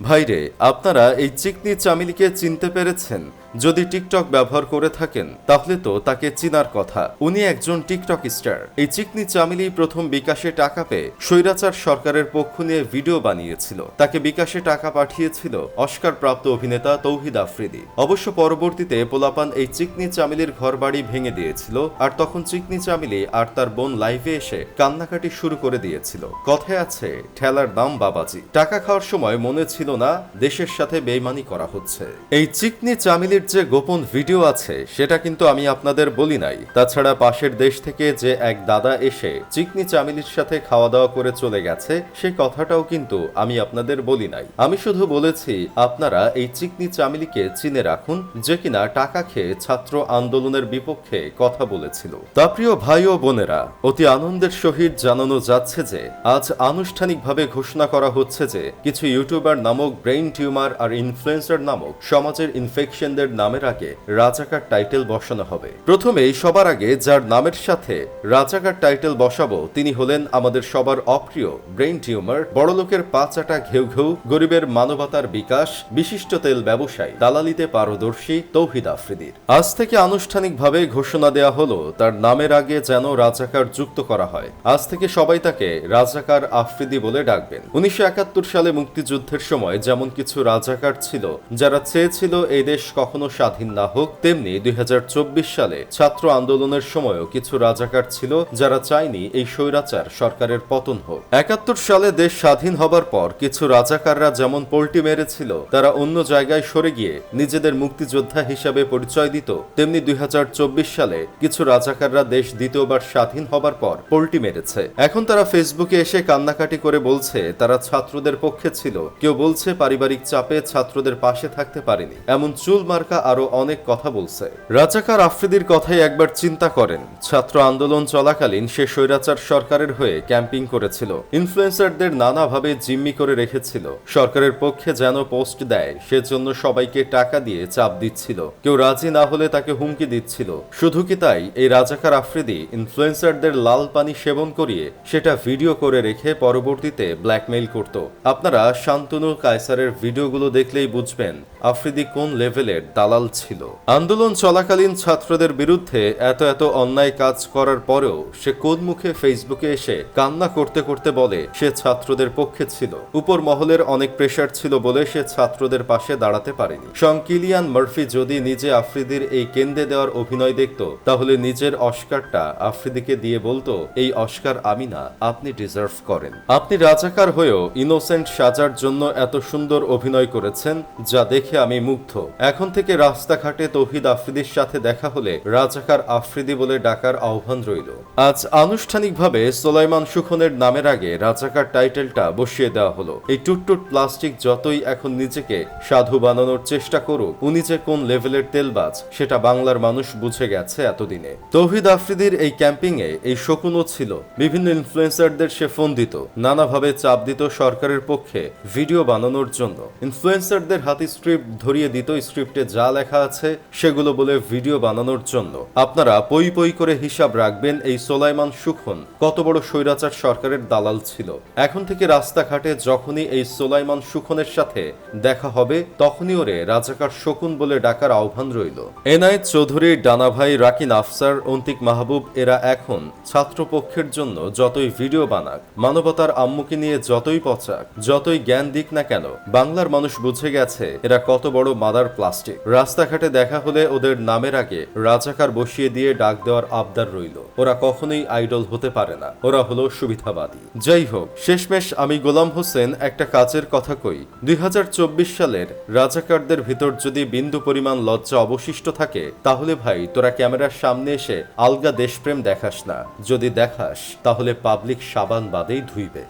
ভাইরে আপনারা এই চিকনি চামিলিকে চিনতে পেরেছেন। যদি টিকটক ব্যবহার করে থাকেন, তাহলে তো তাকে চিনার কথা। উনি একজন টিকটক স্টার। এই চিকনি চামিলি প্রথম বিকাশে টাকা পেয়ে স্বৈরাচার সরকারের পক্ষ নিয়ে ভিডিও বানিয়েছিল। তাকে বিকাশে টাকা পাঠিয়েছিল অস্কার প্রাপ্ত অভিনেতা তৌহিদ আফ্রিদি। অবশ্য পরবর্তীতে পোলাপান এই চিকনি চামিলির ঘরবাড়ি ভেঙে দিয়েছিল আর তখন চিকনি চামিলি আর তার বোন লাইভে এসে কান্নাকাটি শুরু করে দিয়েছিল। কথায় আছে, ঠেলার দাম বাবাজি। টাকা খাওয়ার সময় মনে ছিল না, দেশের সাথে বেইমানি করা হচ্ছে। এই চিকনি চামিলির যে গোপন ভিডিও আছে, সেটা কিন্তু আমি আপনাদের বলি নাই। তাছাড়া পাশের দেশ থেকে যে এক দাদা এসে চিকনি চামিলির সাথে খাওয়া দাওয়া করে চলে গেছে, সে কথাটাও কিন্তু আমি আপনাদের বলি নাই। আমি শুধু বলেছি, আপনারা এই চিকনি চামিলিকে চিনে রাখুন, যে কিনা টাকা খেয়ে ছাত্র আন্দোলনের বিপক্ষে কথা বলেছিল। তা প্রিয় ভাই ও বোনেরা, অতি আনন্দের সহিত জানানো যাচ্ছে যে, আজ আনুষ্ঠানিকভাবে ঘোষণা করা হচ্ছে যে, কিছু ইউটিউবার নামক ব্রেইন টিউমার আর ইনফ্লুয়েন্সার নামক সমাজের ইনফেকশনদের নামের আগে রাজাকার টাইটেল বসানো হবে। প্রথমেই সবার আগে যার নামের সাথে রাজাকার টাইটেল বসাবো, তিনি হলেন আমাদের সবার অপ্রিয় ব্রেইন টিউমার, বড়লোকের পাঁচাটা ঘেউ ঘেউ, গরিবের মানবতার বিকাশ, বিশিষ্ট তেল ব্যবসায়ী, দালালিতে পারদর্শী, তৌহিদ আফ্রিদির। আজ থেকে আনুষ্ঠানিকভাবে ঘোষণা দেয়া হলো, তার নামের আগে যেন রাজাকার যুক্ত করা হয়। আজ থেকে সবাই তাকে রাজাকার আফ্রিদি বলে ডাকবেন। উনিশশো একাত্তর সালে মুক্তিযুদ্ধের সময় যেমন কিছু রাজাকার ছিল, যারা চেয়েছিল এই দেশ কখনো স্বাধীন না হোক, তেমনি দুই হাজার চব্বিশ সালে ছাত্র আন্দোলনের সময়ও কিছু রাজাকার ছিল যারা চায়নি এই স্বৈরাচার সরকারের পতন হোক। একাত্তর সালে দেশ স্বাধীন হবার পর কিছু রাজাকাররা যেমন পোল্টি মেরেছিল, তারা অন্য জায়গায় সরে গিয়ে নিজেদের মুক্তিযোদ্ধা হিসাবে পরিচয় দিত, তেমনি দুই হাজার চব্বিশ সালে কিছু রাজাকাররা দেশ দ্বিতীয়বার স্বাধীন হবার পর পোল্টি মেরেছে। এখন তারা ফেসবুকে এসে কান্নাকাটি করে বলছে, তারা ছাত্রদের পক্ষে ছিল, কেউ বলছে পারিবারিক চাপে ছাত্রদের পাশে থাকতে পারেনি। এমন চুল মার্কা আরও অনেক কথা বলছে। রাজাকার আফ্রিদির কথাই একবার চিন্তা করেন। ছাত্র আন্দোলন চলাকালীন সে স্বৈরাচার সরকারের হয়ে ক্যাম্পিং করেছিল। ইনফ্লুয়েন্সারদের নানাভাবে জিম্মি করে রেখেছিল। সরকারের পক্ষে যেন পোস্ট দেয়, সেজন্য সবাইকে টাকা দিয়ে চাপ দিচ্ছিল। কেউ রাজি না হলে তাকে হুমকি দিচ্ছিল। শুধু কি তাই, এই রাজাকার আফ্রিদি ইনফ্লুয়েন্সারদের লাল পানি সেবন করিয়ে সেটা ভিডিও করে রেখে পরবর্তীতে ব্ল্যাকমেইল করত। আপনারা শান্তনু কায়সারের ভিডিওগুলো দেখলেই বুঝবেন, আফ্রিদি কোন লেভেলের দালাল ছিল। আন্দোলন চলাকালীন ছাত্রদের বিরুদ্ধে এত এত অন্যায় কাজ করার পরেও সে কোন মুখে ফেসবুকে এসে কান্না করতে করতে বলে, সে ছাত্রদের পক্ষে ছিল। উপর মহলের অনেক প্রেশার ছিল বলে সে ছাত্রদের পাশে দাঁড়াতে পারেনি। সং কিলিয়ান মার্ফি যদি নিজে আফ্রিদির এই কেন্দ্রে দেওয়ার অভিনয় দেখত, তাহলে নিজের অস্কারটা আফ্রিদিকে দিয়ে বলতো, এই অস্কার আমি না, আপনি ডিজার্ভ করেন। আপনি রাজাকার হয়েও ইনোসেন্ট সাজার জন্য এত সুন্দর অভিনয় করেছেন, যা দেখে আমি মুগ্ধ। এখন থেকে রাস্তাঘাটে তৌহিদ আফ্রিদির সাথে দেখা হলে রাজাকার আফ্রিদি বলে ডাকার আহ্বান রইল। আজ আনুষ্ঠানিকভাবে সোলাইমান সুখনের নামের আগে রাজাকার টাইটেলটা বসিয়ে দেওয়া হলো। এই টুটটুট প্লাস্টিক যতই এখন নিজেকে সাধু বানানোর চেষ্টা করুক, উনি যে কোন লেভেলের তেলবাজ, সেটা বাংলার মানুষ বুঝে গেছে এতদিনে। তৌহিদ আফ্রিদির এই ক্যাম্পিং এ এই শকুনও ছিল। বিভিন্ন ইনফ্লুয়েন্সারদের সে ফোন দিত, নানাভাবে চাপ দিত সরকারের পক্ষে ভিডিও বানানোর জন্য। ইনফ্লুয়েন্সারদের হাতে স্ক্রিপ্ট ধরিয়ে দিত, স্ক্রিপ্টে যা লেখা আছে সেগুলো বলে ভিডিও বানানোর জন্য। আপনারা পই পই করে হিসাব রাখবেন এই সোলাইমান সুখন। কত বড় স্বৈরাচার সরকারের দালাল ছিল। এখন থেকে রাস্তাঘাটে যখনই এই সোলাইমান সুখনের সাথে দেখা হবে, তখনই ওরে রাজাকার শকুন বলে ডাকার আহ্বান রইল। এনায়েত চৌধুরী, ডানাভাই, রাকিন আফসার, অন্তিক মাহবুব, এরা এখন ছাত্রপক্ষের জন্য যতই ভিডিও বানাক, মানবতার আম্মুকে নিয়ে যতই পচাক, যতই জ্ঞান দিক না কেন, বাংলার মানুষ বুঝে গেছে এরা কত বড় মাদার প্লাস্টিক। রাস্তাঘাটে দেখা হলে ওদের নামের আগে রাজাকার বসিয়ে দিয়ে ডাক দেওয়ার আবদার রইল। ওরা কখনোই আইডল হতে পারে না। ওরা হলো সুবিধাবাদী। যাই হোক, শেষমেশ আমি গোলাম হোসেন একটা কাজের কথা কই। দুই হাজার চব্বিশ সালের রাজাকারদের ভিতর যদি বিন্দু পরিমাণ লজ্জা অবশিষ্ট থাকে, তাহলে ভাই, তোরা ক্যামেরার সামনে এসে আলগা দেশপ্রেম দেখাস না। যদি দেখাস, তাহলে পাবলিক সাবান বাদেই ধুইবে।